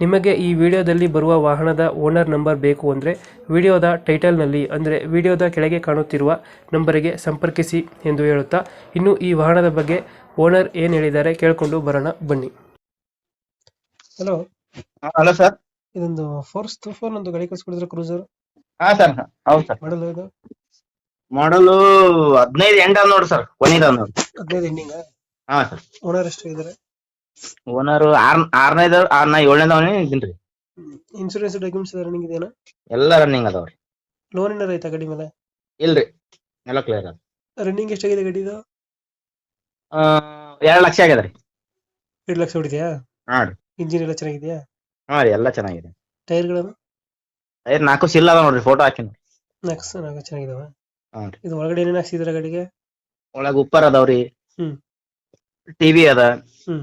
ನಿಮಗೆ ಈ ವಿಡಿಯೋದಲ್ಲಿ ಬರುವ ವಾಹನದ ಓನರ್ ನಂಬರ್ ಬೇಕು ಅಂದರೆ ವಿಡಿಯೋದ ಟೈಟಲ್ನಲ್ಲಿ ಅಂದರೆ ವಿಡಿಯೋದ ಕೆಳಗೆ ಕಾಣುತ್ತಿರುವ ನಂಬರಿಗೆ ಸಂಪರ್ಕಿಸಿ ಎಂದು ಹೇಳುತ್ತಾ ಇನ್ನು ಈ ವಾಹನದ ಬಗ್ಗೆ ಓನರ್ ಏನು ಹೇಳಿದ್ದಾರೆ ಕೇಳಿಕೊಂಡು ಬರೋಣ ಬನ್ನಿ. Hello hello sir. ಇದೊಂದು ಫೋರ್ಸ್ ಫೋನ್ ಒಂದು ಗಾಡಿ ಕಳಿಸ್ಕೊಡಿದ್ರೆ ಕ್ರೂಸರ್ ಹಾ ಸರ್ ಹೌದು ಸರ್. ಮಾಡಲ್ ಇದು? ಮಾಡಲು ಹದಿನೈದು ಎಂಡ್ ನೋಡಿ ನೋಡ್ರಿ ಸರ್ ಕೊನಿದ ನೋಡಿ. ಹದಿನೈದು ಎಂಡಿಂಗ್ ಹಾ ಸರ್. ಓನರ್ ಎಷ್ಟು ಇದ್ದಾರೆ ಓನರ್ ಆರ್ ಆರನೇದ ನಾ ಏಳನೇದ ಇದ್ದೀನಿ ಇನ್ಶೂರೆನ್ಸ್ ಡಾಕ್ಯುಮೆಂಟ್ಸ್ ರನ್ನಿಂಗ್ ಇದೆಯಾ ಎಲ್ಲ ರನ್ನಿಂಗ್ ಅದಾವ್ರಿ ಲೋನ್ ಏನಾರ ಆಯ್ತಾ ಗಾಡಿ ಮೇಲೆ? ಇಲ್ರಿ ಎಲ್ಲ ಕ್ಲಿಯರ್ ಅದ ರನ್ನಿಂಗ್ ಎಷ್ಟಾಗಿದೆ ಗಾಡಿದು? ಎರಡ್ ಲಕ್ಷ ಆಗ್ಯದ ರೀ. ಎರಡು ಲಕ್ಷ ಹೊಡಿದ್ಯಾ? ಹಾ ರೀ. ಇಂಜಿನ್ ಎಲ್ಲ ಚೆನ್ನಾಗಿದೆಯಾ? ಹಾ ರೀ ಎಲ್ಲ ಚೆನ್ನಾಗಿದೆ. ಟೈರ್ಗಳನ್ನು ಟೈರ್ ನಾಲ್ಕು ಸಿಲ್ ಅದ ನೋಡ್ರಿ ಫೋಟೋ ಹಾಕಿನ ನಾಲ್ಕು ನಾಲ್ಕು ಚೆನ್ನಾಗಿದಾವ. ಹಾ ರೀ. ಇದು ಒಳಗಡೆ ಏನೇನು ಹಾಕ್ಸಿದ್ರ ಗಾಡಿಗೆ? ಒಳಗ ಉಪ್ಪರ್ ಅದಾವ್ರಿ ಹ್ಮ್. ಟಿವಿ ಅದ. ಹ್ಮ್.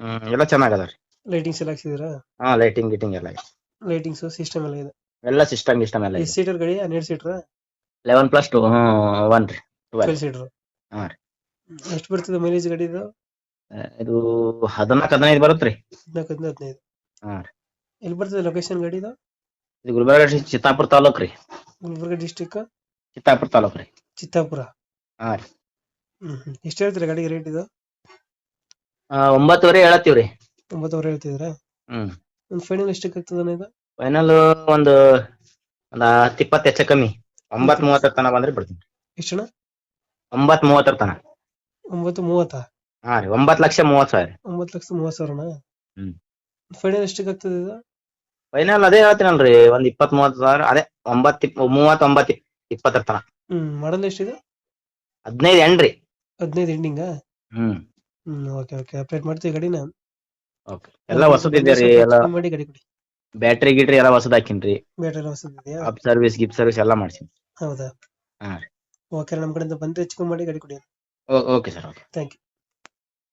ಹ್ಮ್ ಎಲ್ಲ ಚೆನ್ನಾಗ್ ಅದಾರಿ ರೀ. ಲೈಟಿಂಗ್ಸ್ ಎಲ್ಲ ಹಾಕ್ಸಿದೀರಾ ಹಾ ಲೈಟಿಂಗ್ ಗಿಟಿಂಗ್ ಎಲ್ಲ ಐತಿ. ಲೈಟಿಂಗ್ಸ್ ಸಿಸ್ಟಮ್ ಎಲ್ಲ ಇದೆ. ಎಲ್ಲ ಸಿಸ್ಟಮ್ ಸಿಸ್ಟಮ್ ಎಲ್ಲ ಎಷ್ಟು ಸೀಟರ್ ಗಾಡಿ? ಹನ್ನೆರಡು seater eleven plus two one ರೀ. ಟ್ವೆಲ್ ಸೀಟರ್ ಹಾ ರೀ. ಎಷ್ಟು ಬರ್ತದೆ ಮೈಲೇಜ್ ಗಾಡಿ ಇದು? ಇದು ಹದಿನಾಲ್ಕು ಹದಿನೈದು ರೀ. ಹದಿನಾಲ್ಕು ಹದಿನೈದು ಹದಿನೈದು. ಹಾ ಎಲ್ಲಿ ಬರ್ತದೆ ಲೊಕೇಶನ್ ಗಾಡಿ ಇದು? ಇದು ಗುಲ್ಬರ್ಗ ಚಿತ್ತಾಪುರ ತಾಲೂಕ್ ರೀ. ಗುಲ್ಬರ್ಗ ಡಿಸ್ಟಿಕ್ ಚಿತ್ತಾಪುರ ತಾಲೂಕ್ ರೀ. ಚಿತ್ತಾಪುರ. ಹಾ ರೀ. ಹ್ಮ್ ಹ್ಮ್. ಎಷ್ಟು ಹೇಳ್ತೀರಾ ಗಾಡಿಗೆ ರೇಟ್ ಇದು? ಆ, ಒಂಬತ್ತುವರೆ ಹೇಳತ್ತೀವ್ರಿ. ಒಂಬತ್ತುವರೆ ಹೇಳ್ತಿದ್ರ ಹ್ಮ್. ಒಂದು ಫೈನಲ್ ಎಷ್ಟಕ್ಕೆ ಇದು? ಫೈನಲ್ ಒಂದು ಒಂದ್ ಹತ್ತು ಇಪ್ಪತ್ತು ಹೆಚ್ಚ ಕಮ್ಮಿ. ಒಂಬತ್ ಮೂವತ್ತರ ತನ ಬಂದ್ರೆ ಬಿಡ್ತೀನಿ. ಎಷ್ಟು ಒಂಬತ್ ಮೂವತ್ತರ ತನ ಒಂಬತ್ತು ಮೂವತ್ತ? ಹಾ ರೀ ಒಂಬತ್ ಲಕ್ಷ ಮೂವತ್ ಸಾವಿರ ಒಂಬತ್ತು ಲಕ್ಷ ಮೂವತ್ತು ಸಾವಿರ ಹ್ಮ್. ಫೈನಲ್ ಎಷ್ಟಕ್ಕೆ ಆಗ್ತದೆ ಇದು? ಫೈನಲ್ ಅದೇ ಹೇಳ್ತೀನಲ್ರಿ ಒಂದ್ ಇಪ್ಪತ್ ಮೂವತ್ ಸಾವಿರ ಅದೇ ಒಂಬತ್ ಇಪ್- ಮೂವತ್ ಒಂಬತ್ ಇಪ್- ಇಪ್ಪತ್ತರ ತನಕ. ಹ್ಮ್ ಮಾಡಲ್ ಎಷ್ಟಿದೆ? ಹದಿನೈದು ಎಂಡ್ರಿ. ಹದಿನೈದು ಎಂಡಿಂಗ ಹ್ಮ್. ಹ್ಮ್ ಓಕೆ ಓಕೆ ಅಪ್ಡೇಟ್ ಮಾಡ್ತೀವಿ ಗಾಡಿನ. ಓಕೆ ಎಲ್ಲ ಹೊಸದಿದೆ ರೀ ಎಲ್ಲ ಮಾಡಿ ಗಾಡಿ ಕೊಡಿ. ಬ್ಯಾಟ್ರಿ ಗಿಟ್ರಿ ಎಲ್ಲ ಹೊಸದ್ ಹಾಕಿನ್ರಿ ಬ್ಯಾಟ್ರಿ ಹೊಸದಿದೆಯಾ ಅಪ್ ಸರ್ವಿಸ್ ಗಿಪ್ ಸರ್ವಿಸ್ ಎಲ್ಲ ಮಾಡ್ತೀನಿ ಹೌದಾ? ಹಾ ಓಕೆ ನಮ್ಮ ಕಡೆಯಿಂದ ಬಂದ್ರೆ ಹೆಚ್ಚು ಕಮ್ಮಿ ಮಾಡಿ ಗಾಡಿ ಕೊಡಿ. Okay sir okay. Thank you